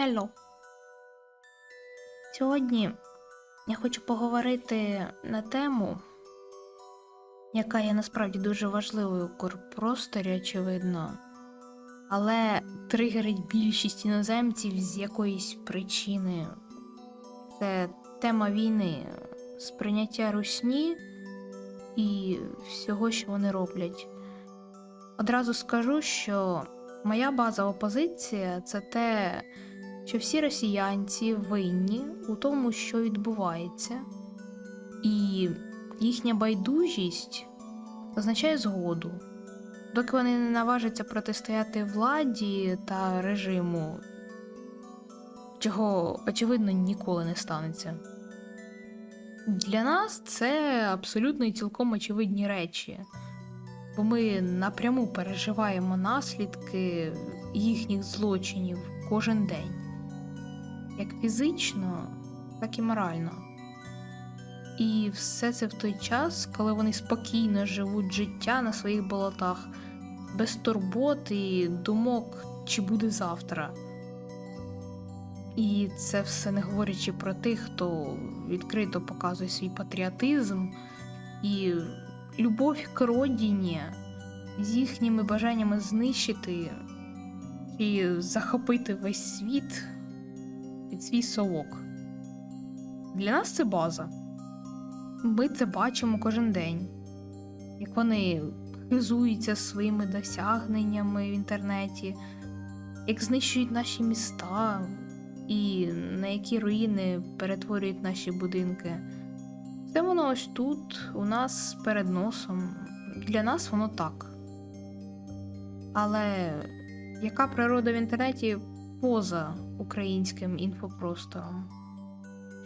Hello. Сьогодні я хочу поговорити на тему, яка є насправді дуже важливою у корпросторі, очевидно, але тригерить більшість іноземців з якоїсь причини. Це тема війни, сприйняття русні і всього, що вони роблять. Одразу скажу, що моя базова позиція це те, що всі росіянці винні у тому, що відбувається, і їхня байдужість означає згоду. Доки вони не наважаться протистояти владі та режиму, чого, очевидно, ніколи не станеться. Для нас це абсолютно і цілком очевидні речі, бо ми напряму переживаємо наслідки їхніх злочинів кожен день, як фізично, так і морально. І все це в той час, коли вони спокійно живуть життя на своїх болотах, без турбот і думок, чи буде завтра. І це все не говорячи про тих, хто відкрито показує свій патріотизм і любов к родині з їхніми бажаннями знищити і захопити весь світ під свій совок. Для нас це база. Ми це бачимо кожен день, як вони хизуються своїми досягненнями в інтернеті, як знищують наші міста і на які руїни перетворюють наші будинки. Це воно ось тут, у нас перед носом. Для нас воно так. Але яка природа в інтернеті поза українським інфопростором?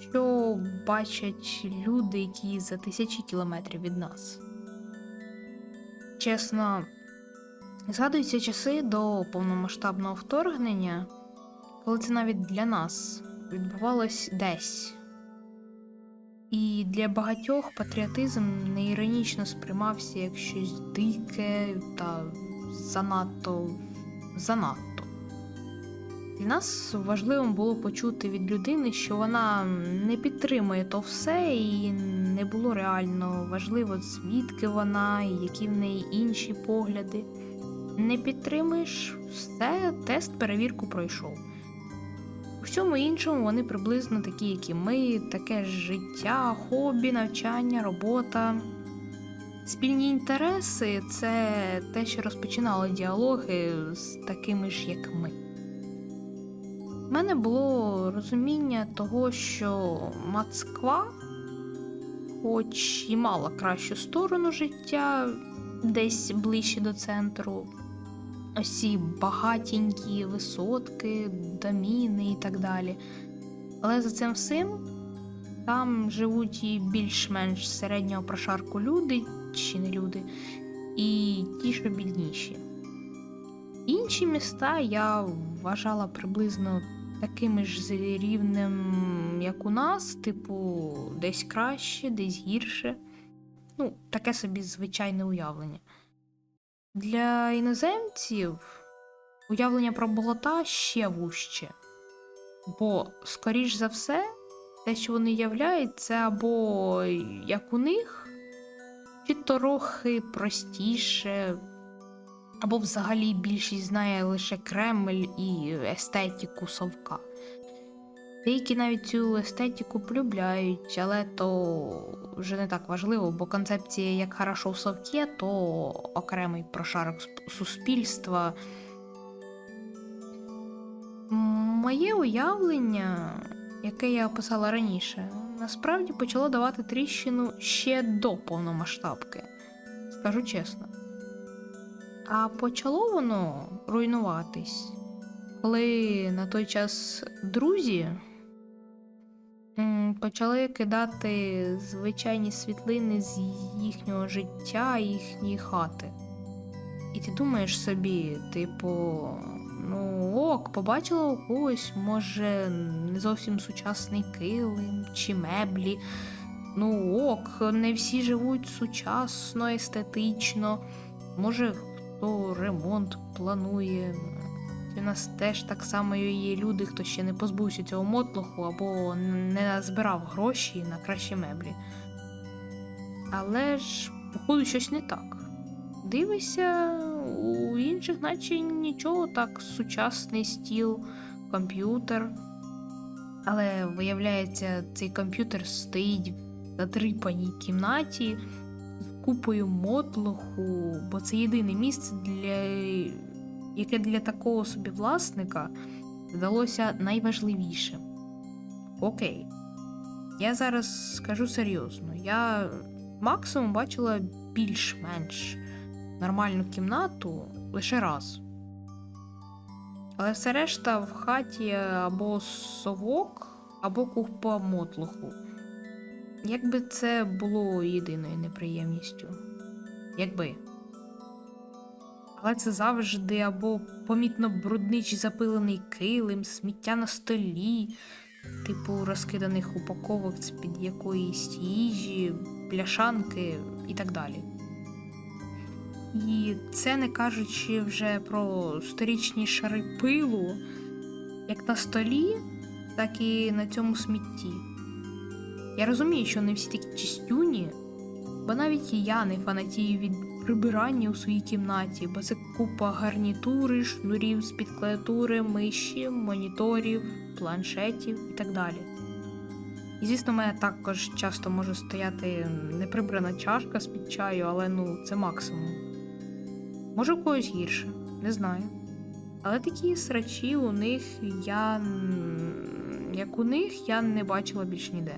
Що бачать люди, які за тисячі кілометрів від нас? Чесно, згадуються часи до повномасштабного вторгнення, коли це навіть для нас відбувалось десь. І для багатьох патріотизм неіронічно сприймався як щось дике та занадто занадто. Для нас важливим було почути від людини, що вона не підтримує то все, і не було реально важливо, звідки вона, і які в неї інші погляди. Не підтримуєш, все, тест перевірку пройшов. У всьому іншому вони приблизно такі, як і ми, таке ж життя, хобі, навчання, робота. Спільні інтереси це те, що розпочинало діалоги з такими ж, як ми. У мене було розуміння того, що Москва, хоч і мала кращу сторону життя, десь ближче до центру, осі багатенькі висотки, доміни і так далі. Але за цим всім там живуть і більш-менш середнього прошарку люди чи не люди, і ті, що бідніші. Інші міста я вважала приблизно такими ж рівнем, як у нас, типу, десь краще, десь гірше. Ну, таке собі звичайне уявлення. Для іноземців уявлення про болота ще вужче. Бо, скоріш за все, те, що вони являють, це або як у них, чи трохи простіше, або взагалі більшість знає лише Кремль і естетику совка. Деякі навіть цю естетику полюбляють, але то вже не так важливо, бо концепція як хорошо в совке, то окремий прошарок суспільства. Моє уявлення, яке я описала раніше, насправді почало давати тріщину ще до повномасштабки, скажу чесно. А почало воно руйнуватись, коли на той час друзі почали кидати звичайні світлини з їхнього життя, їхньої хати. І ти думаєш собі, типу, ну ок, побачила у когось, може, не зовсім сучасний килим чи меблі. Ну ок, не всі живуть сучасно, естетично. Може, хто ремонт планує. У нас теж так само є люди, хто ще не позбувся цього мотлоху або не назбирав гроші на кращі меблі. Але ж, походу, щось не так. Дивишся, у інших, наче нічого так, сучасний стіл, комп'ютер. Але виявляється, цей комп'ютер стоїть в затрипаній кімнаті купою мотлоху, бо це єдине місце, для... яке для такого собі власника здалося найважливішим. Окей. Я зараз скажу серйозно. Я максимум бачила більш-менш нормальну кімнату лише раз. Але все решта в хаті або совок, або купа мотлоху. Якби це було єдиною неприємністю. Якби. Але це завжди або помітно брудний чи запилений килим, сміття на столі, типу розкиданих упаковок з-під якоїсь їжі, пляшанки і так далі. І це не кажучи вже про сторічні шари пилу, як на столі, так і на цьому смітті. Я розумію, що не всі такі чистюні, бо навіть і я не фанатію від прибирання у своїй кімнаті, бо це купа гарнітури, шнурів з-під клавіатури, миші, моніторів, планшетів і так далі. І, звісно, в мене також часто може стояти неприбрана чашка з-під чаю, але ну, це максимум. Може, у когось гірше, не знаю. Але такі срачі у них я. як у них, я не бачила більш ніде.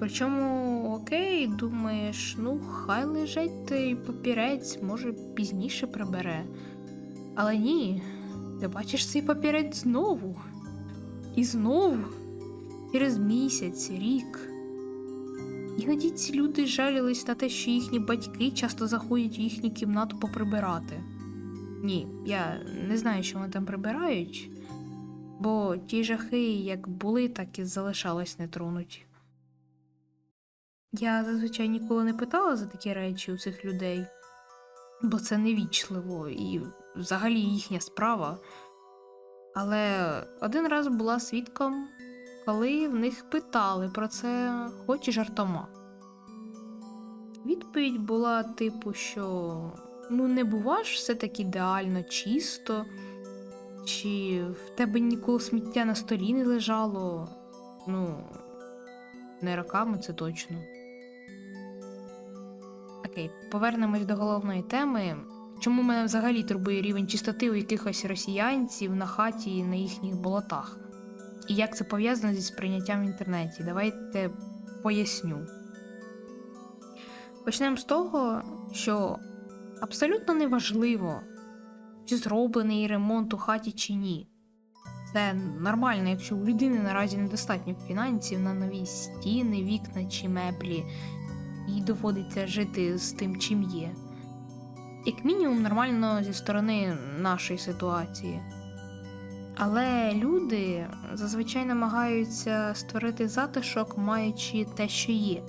Причому, окей, думаєш, ну, хай лежить той папірець, може, пізніше прибере. Але ні, ти бачиш цей папірець знову. І знову, через місяць, рік. Іноді ці люди жалілись на те, що їхні батьки часто заходять в їхню кімнату поприбирати. Ні, я не знаю, що вони там прибирають, бо ті жахи як були, так і залишались нетронуті. Я зазвичай ніколи не питала за такі речі у цих людей, бо це невічливо і взагалі їхня справа. Але один раз була свідком, коли в них питали про це, хоч і жартома. Відповідь була типу, що ну не бува все так ідеально чисто, чи в тебе ніколи сміття на столі не лежало. Ну, не роками це точно. Окей, повернемось до головної теми. Чому мене взагалі турбує рівень чистоти у якихось росіянців на хаті і на їхніх болотах? І як це пов'язано зі сприйняттям в інтернеті? Давайте поясню. Почнемо з того, що абсолютно неважливо, чи зроблений ремонт у хаті чи ні. Це нормально, якщо у людини наразі недостатньо фінансів на нові стіни, вікна чи меблі, їй доводиться жити з тим, чим є. Як мінімум, нормально зі сторони нашої ситуації. Але люди зазвичай намагаються створити затишок, маючи те, що є.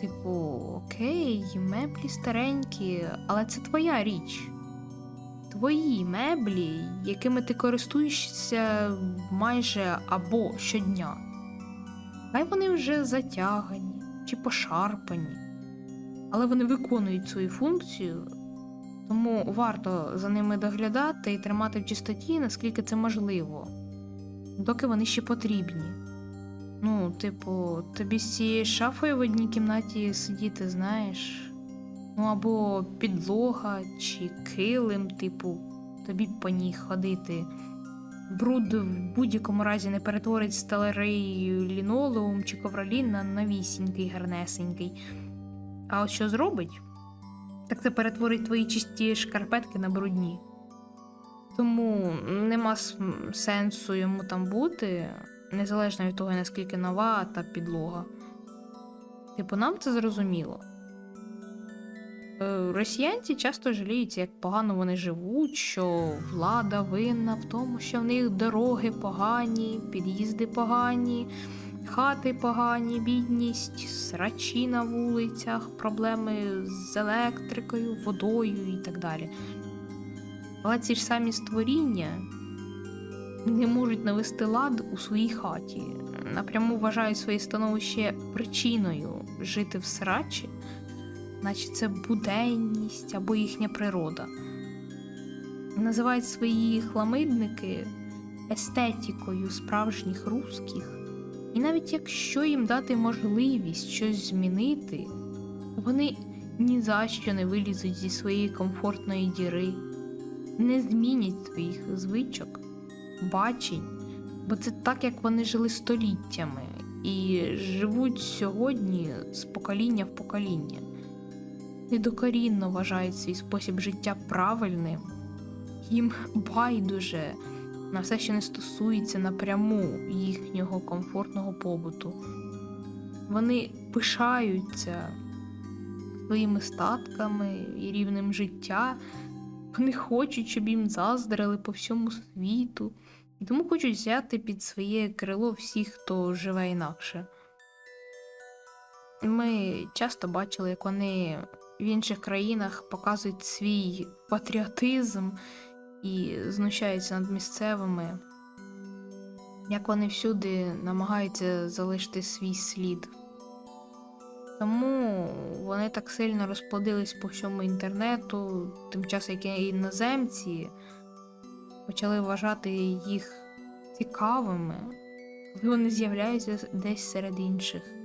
Типу, окей, меблі старенькі, але це твоя річ. Твої меблі, якими ти користуєшся майже або щодня. Хай вони вже затягані чи пошарпані, але вони виконують свою функцію, тому варто за ними доглядати і тримати в чистоті, наскільки це можливо, доки вони ще потрібні. Ну, типу, тобі з цією шафою в одній кімнаті сидіти, знаєш. Ну, або підлога чи килим, типу, тобі по ній ходити. Бруд в будь-якому разі не перетворить старий лінолеум чи ковролін на новісінький, гарнесенький. А от що зробить? Так це перетворить твої чисті шкарпетки на брудні. Тому нема сенсу йому там бути, незалежно від того, наскільки нова та підлога. Типу, нам це зрозуміло. Е, Росіянці часто жаліються, як погано вони живуть, що влада винна в тому, що в них дороги погані, під'їзди погані, хати погані, бідність, срачі на вулицях, проблеми з електрикою, водою і так далі. Але ці ж самі створіння не можуть навести лад у своїй хаті, напряму вважають своє становище причиною жити в срачі, наче це буденність або їхня природа. Називають свої хламидники естетикою справжніх русських. І навіть якщо їм дати можливість щось змінити, вони ні за що не вилізуть зі своєї комфортної діри, не змінять своїх звичок, бачень, бо це так, як вони жили століттями і живуть сьогодні з покоління в покоління. Недокорінно вважають свій спосіб життя правильним, їм байдуже на все, що не стосується напряму їхнього комфортного побуту. Вони пишаються своїми статками і рівнем життя. Вони хочуть, щоб їм заздрили по всьому світу, і тому хочуть взяти під своє крило всіх, хто живе інакше. Ми часто бачили, як вони в інших країнах показують свій патріотизм і знущаються над місцевими, як вони всюди намагаються залишити свій слід. Тому вони так сильно розплодились по всьому інтернету, тим часом як іноземці почали вважати їх цікавими, коли вони з'являються десь серед інших.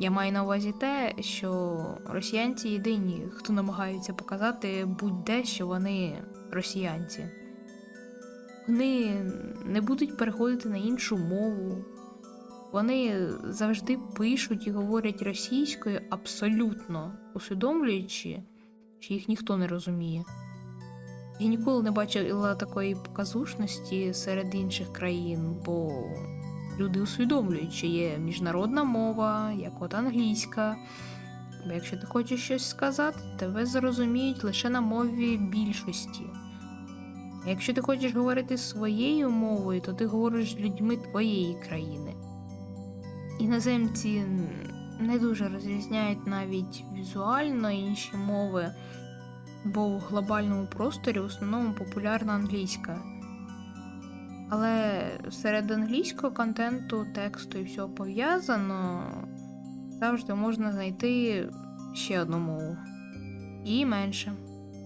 Я маю на увазі те, що росіянці єдині, хто намагаються показати будь-де, що вони росіянці. Вони не будуть переходити на іншу мову. Вони завжди пишуть і говорять російською абсолютно усвідомлюючи, що їх ніхто не розуміє. Я ніколи не бачила такої показушності серед інших країн, бо люди усвідомлюють, що є міжнародна мова, як от англійська. Бо якщо ти хочеш щось сказати, тебе зрозуміють лише на мові більшості. Якщо ти хочеш говорити своєю мовою, то ти говориш з людьми твоєї країни. Іноземці не дуже розрізняють навіть візуально інші мови, бо в глобальному просторі в основному популярна англійська. Але серед англійського контенту, тексту і всього пов'язано, завжди можна знайти ще одну мову. І менше.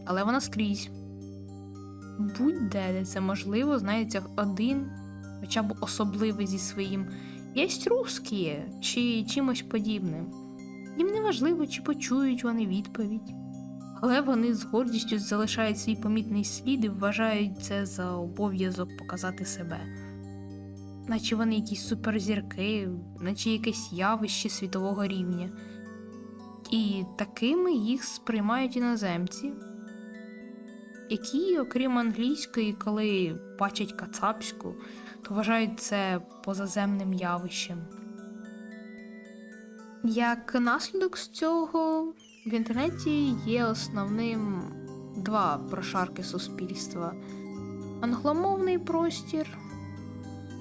Але вона скрізь. Будь-де де це можливо, знайдеться один, хоча б особливий зі своїм єсть русські чи чимось подібним. Їм не важливо, чи почують вони відповідь, але вони з гордістю залишають свій помітний слід і вважають це за обов'язок показати себе. Наче вони якісь суперзірки, наче якесь явище світового рівня. І такими їх сприймають іноземці, які, окрім англійської, коли бачать кацапську, то вважають це позаземним явищем. Як наслідок з цього в інтернеті є основним два прошарки суспільства: англомовний простір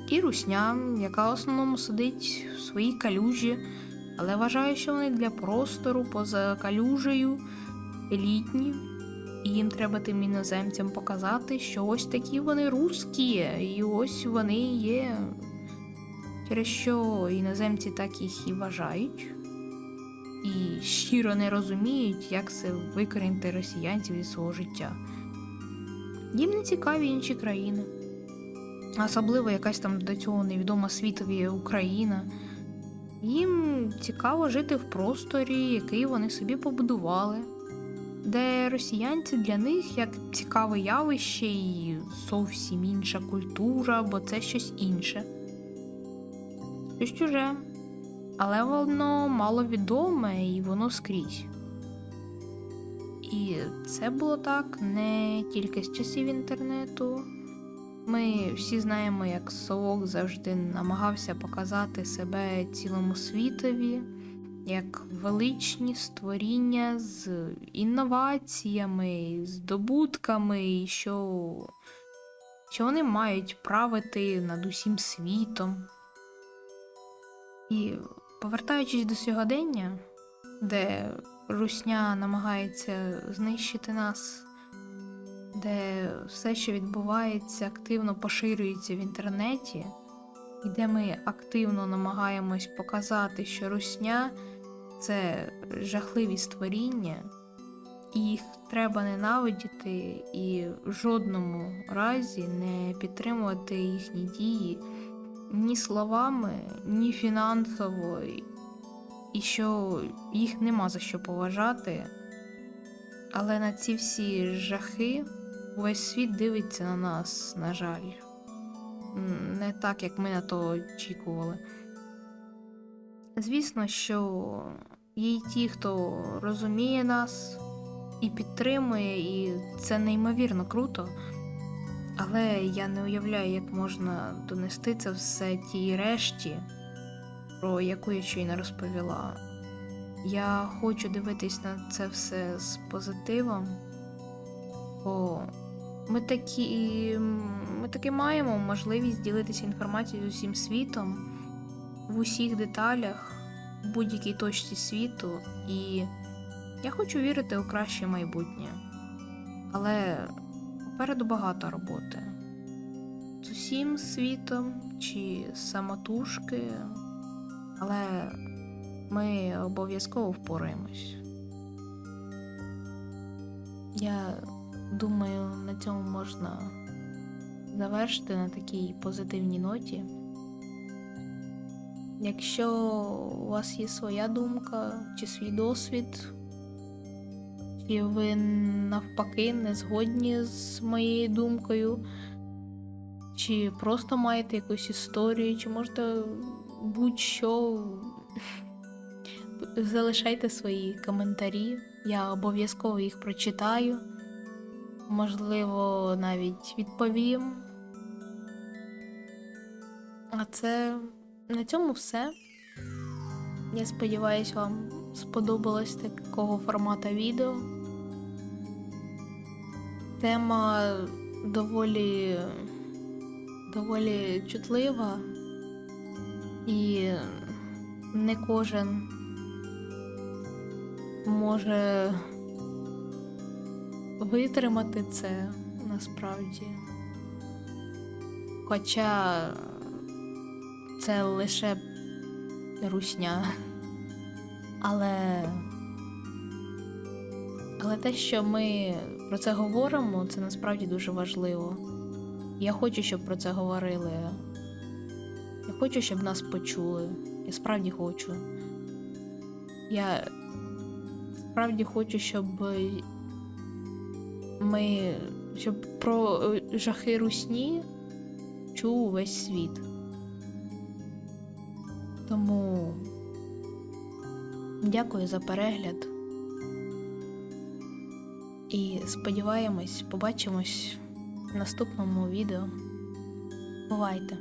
і русня, яка в основному сидить в своїй калюжі, але вважає, що вони для простору поза калюжею елітні. І їм треба тим іноземцям показати, що ось такі вони русські, і ось вони є. Через що іноземці так їх і вважають, і щиро не розуміють, як це викорінити росіянців зі свого життя. Їм не цікаві інші країни, особливо якась там до цього невідома світові Україна. Їм цікаво жити в просторі, який вони собі побудували де росіянці для них як цікаве явище і зовсім інша культура, бо це щось інше. Щось чуже, але воно маловідоме і воно скрізь. І це було так не тільки з часів інтернету. Ми всі знаємо, як совок завжди намагався показати себе цілому світові як величні створіння з інноваціями, здобутками, і що, що вони мають правити над усім світом. І повертаючись до сьогодення, де Русня намагається знищити нас, де все, що відбувається, активно поширюється в інтернеті, і де ми активно намагаємось показати, що русня це жахливі створіння, і їх треба ненавидіти і в жодному разі не підтримувати їхні дії ні словами, ні фінансово, і що їх нема за що поважати. Але на ці всі жахи увесь світ дивиться на нас, на жаль. Не так, як ми на то очікували. Звісно, що є й ті, хто розуміє нас і підтримує, і це неймовірно круто. Але я не уявляю, як можна донести це все тій решті, про яку я щойно розповіла. Я хочу дивитись на це все з позитивом, бо ми такі, ми таки маємо можливість ділитися інформацією з усім світом в усіх деталях, в будь-якій точці світу, і я хочу вірити у краще майбутнє. Але попереду багато роботи. З усім світом чи самотужки, але ми обов'язково впораємось. Я думаю, на цьому можна завершити на такій позитивній ноті. Якщо у вас є своя думка чи свій досвід, чи ви навпаки не згодні з моєю думкою, чи просто маєте якусь історію, чи можете будь-що залишайте свої коментарі. Я обов'язково їх прочитаю. Можливо, навіть відповім. А це на цьому все. Я сподіваюся, вам сподобалось такого формату відео. Тема доволі, доволі чутлива, і не кожен може витримати це насправді. Хоча це лише русня. Але, але те, що ми про це говоримо, це насправді дуже важливо. Я хочу, щоб про це говорили. Я хочу, щоб нас почули. Я справді хочу. Я справді хочу, щоб ми. щоб про е, жахи русні чув увесь світ. Тому дякую за перегляд. І сподіваємось, побачимось в наступному відео. Бувайте!